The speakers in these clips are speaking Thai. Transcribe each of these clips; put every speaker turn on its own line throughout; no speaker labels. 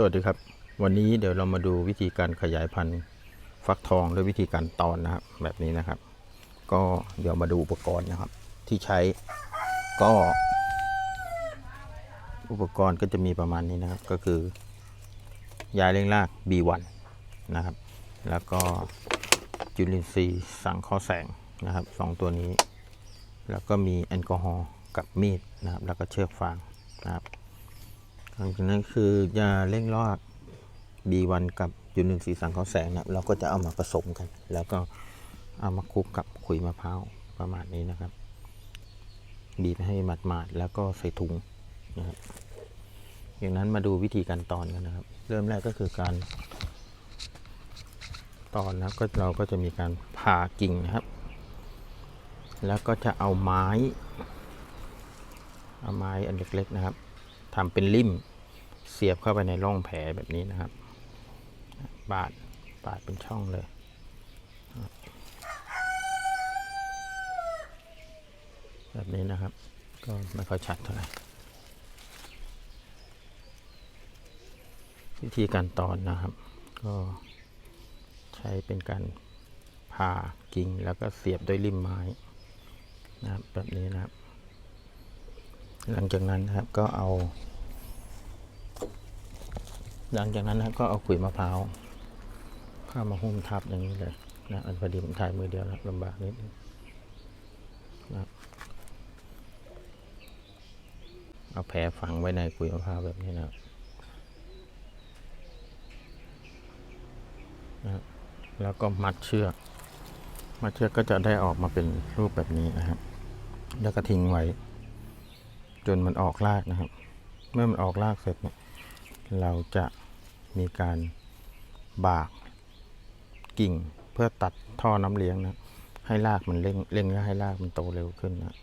สวัสดีครับ วันนี้เดี๋ยวเรามาดูวิธีการขยายพันธุ์ฟักทองด้วยวิธีการตอนนะครับ แบบนี้นะครับ ก็เดี๋ยวมาดูอุปกรณ์นะครับ ที่ใช้ก็ อุปกรณ์ก็จะมีประมาณนี้นะครับ ก็คือยาเร่งราก B1 นะครับ แล้วก็จุลินทรีย์สังเคราะห์แสงนะครับสองตัวนี้ แล้วก็มีแอลกอฮอล์กับมีดนะครับ แล้วก็เชือกฟางนะครับ หลังจากนั้นคือยาเร่งราก B1 กับยูนินสีสังเคราะห์แสงเนี่ยเราก็จะเอามาผสมกัน แล้วก็เอามาคลุกกับขุยมะพร้าวประมาณนี้นะครับ บีบให้หมาดๆแล้วก็ใส่ถุงนะครับอย่างนั้นมาดูวิธีการตอนกันนะครับ เริ่มแรกก็คือการ ตอนนะก็เราก็จะมีการผ่ากิ่งนะครับ แล้วก็จะเอาไม้ เอาไม้อันเล็กๆนะครับ ทำเป็นลิ่มเสียบเข้าไปในร่องแผลแบบนี้นะครับ บาดบาดเป็นช่องเลยแบบนี้นะครับ ก็ไม่ค่อยชัดเท่าไหร่วิธีการตอนนะครับ ก็ใช้เป็นการผ่ากิ่งแล้วก็เสียบด้วยลิ่มไม้นะครับแบบนี้นะครับ หลังจากนั้นนะครับก็เอา หลังจากนั้นนะก็เอาขุยมะพร้าวเข้ามาหุ้มทับอย่างนี้เลยนะอันพอดีผมถ่ายมือเดียวนะลำบากนิดนึงนะเอาแผลฝังไว้ในขุยมะพร้าวแบบนี้นะนะแล้วก็มัดเชือก มัดเชือกก็จะได้ออกมาเป็นรูปแบบนี้นะครับแล้วก็ทิ้งไว้ จนมันออกรากนะครับ เมื่อมันออกรากเสร็จเนี่ยเราจะมีการบากกิ่งเพื่อตัดท่อน้ำเลี้ยงนะให้รากมันเร่งเร่งและให้รากมันโตเร็วขึ้นนะ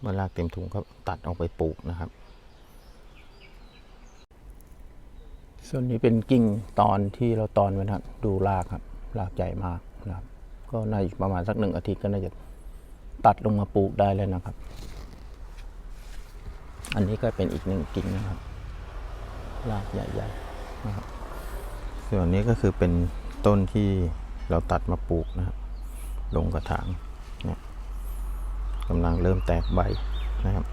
เมื่อรากเต็มถุงก็ตัดออกไปปลูกนะครับ ส่วนนี้เป็นกิ่งตอนที่เราตอนไว้นะดูรากครับรากใหญ่มากนะครับ ก็น่าจะประมาณสักหนึ่งอาทิตย์ก็น่าจะตัดลงมาปลูกได้แล้วนะครับ อันนี้ก็เป็นอีกหนึ่งกิ่งนะครับรากใหญ่ๆนะครับ ส่วนนี้ก็คือเป็นต้นที่เราตัดมาปลูกนะครับลงกระถางเนี่ยกำลังเริ่มแตกใบนะครับ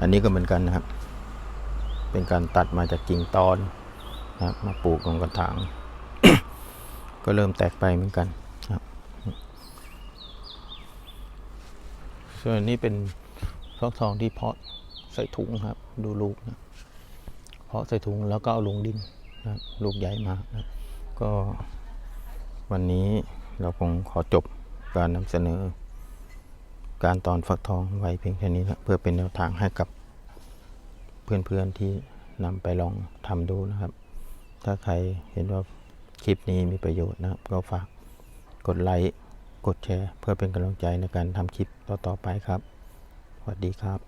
อันนี้ก็เหมือนกันนะครับ เป็นการตัดมาจากกิ่งตอนนะครับมาปลูกลงกระถาง ก็เริ่มแตกใบเหมือนกันครับ ส่วนนี้เป็นฟักทองที่เพาะ ใส่ถุงครับ ดูลูกนะเพาะใส่ถุงแล้วก็เอาลงดินนะลูกใหญ่มากนะก็วันนี้เราคงขอจบการนำเสนอ การตอนฟักทองไว้เพียงแค่นี้นะเพื่อเป็นแนวทางให้กับเพื่อนๆที่นำไปลองทำดูนะครับ ถ้าใครเห็นว่าคลิปนี้มีประโยชน์นะครับ ก็ฝากกดไลค์ กดแชร์ เพื่อเป็นกำลังใจในการทำคลิปต่อๆไปครับ สวัสดีครับ